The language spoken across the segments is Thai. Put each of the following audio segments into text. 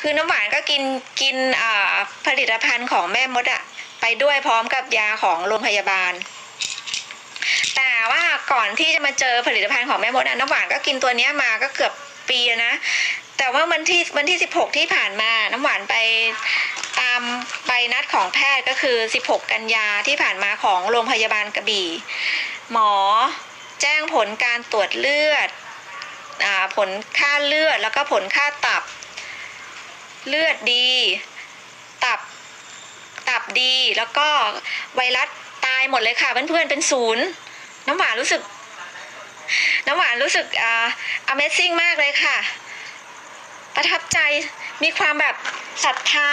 คือน้ำหวานก็กินกินผลิตภัณฑ์ของแม่มดอะไปด้วยพร้อมกับยาของโรงพยาบาล แต่ว่าก่อนที่จะมาเจอผลิตภัณฑ์ของแม่มดอะน้ำหวานก็กินตัวเนี้ยมาก็เกือบปีแล้วนะ แต่ว่าวันที่วันที่ 16 ที่ผ่านมาน้ำหวานไปตามใบนัดของแพทย์ก็คือ 16 กันยาที่ผ่านมาของโรงพยาบาลกระบี่ หมอแจ้งผลการตรวจเลือดอผลค่าเลือดแล้วก็ผลค่าตับ เลือดดี ตับ ตับดี แล้วก็ไวรัสตายหมดเลยค่ะเพื่อนๆเป็นศูนย์ น้ำหวานรู้สึก น้ำหวานรู้สึกอ่า Amazing มากเลยค่ะ ประทับใจ มีความแบบศรัทธา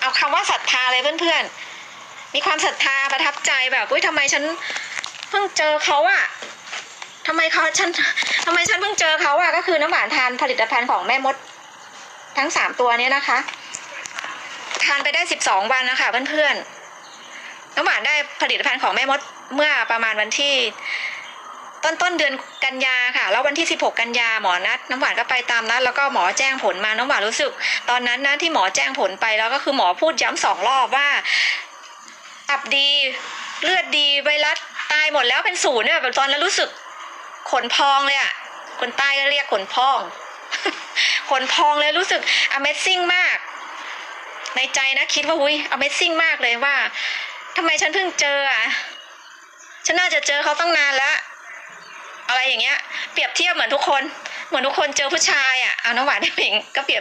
เอาคำว่าศรัทธาเลยเพื่อนๆ มีความศรัทธาประทับใจแบบอุ้ยทำไมฉันเพิ่งเจอเขาอะทำไมเขาฉันทำไมฉันเพิ่งเจอเขาอะก็คือน้ำหวานทานผลิตภัณฑ์ของแม่มด ทั้งสามตัวเนี้ยนะคะ ทานไปได้สิบสองวันนะคะเพื่อนๆน้ำหวานได้ผลิตภัณฑ์ของแม่มดเมื่อประมาณวันที่ ต้นต้นเดือนกันยาค่ะ แล้ววันที่ 16 กันยาหมอนัด น้ำหวานก็ไปตามนัด แล้วก็หมอแจ้งผลมาน้ำหวานรู้สึก ตอนนั้นนะที่หมอแจ้งผลไปแล้วก็คือหมอพูดย้ำสองรอบว่าตับดีเลือดดีไวรัสตายหมดแล้วเป็นศูนย์เนี่ยแบบตอนนั้นรู้สึกขนพองเลยอะ่ะคนใต้ก็เรียกขนพอง ขนพองเลยรู้สึก Amazing มาก ในใจนะคิดว่าอุ้ย Amazing มากเลยว่าทำไมฉันเพิ่งเจออะฉันน่าจะเจอเขาตั้งนานแล้วอะไรอย่างเงี้ย เปรียบเทียบเหมือนทุกคน เหมือนทุกคนเจอผู้ชายอะเอาน้ำหวานได้ผิงก็เปรียบ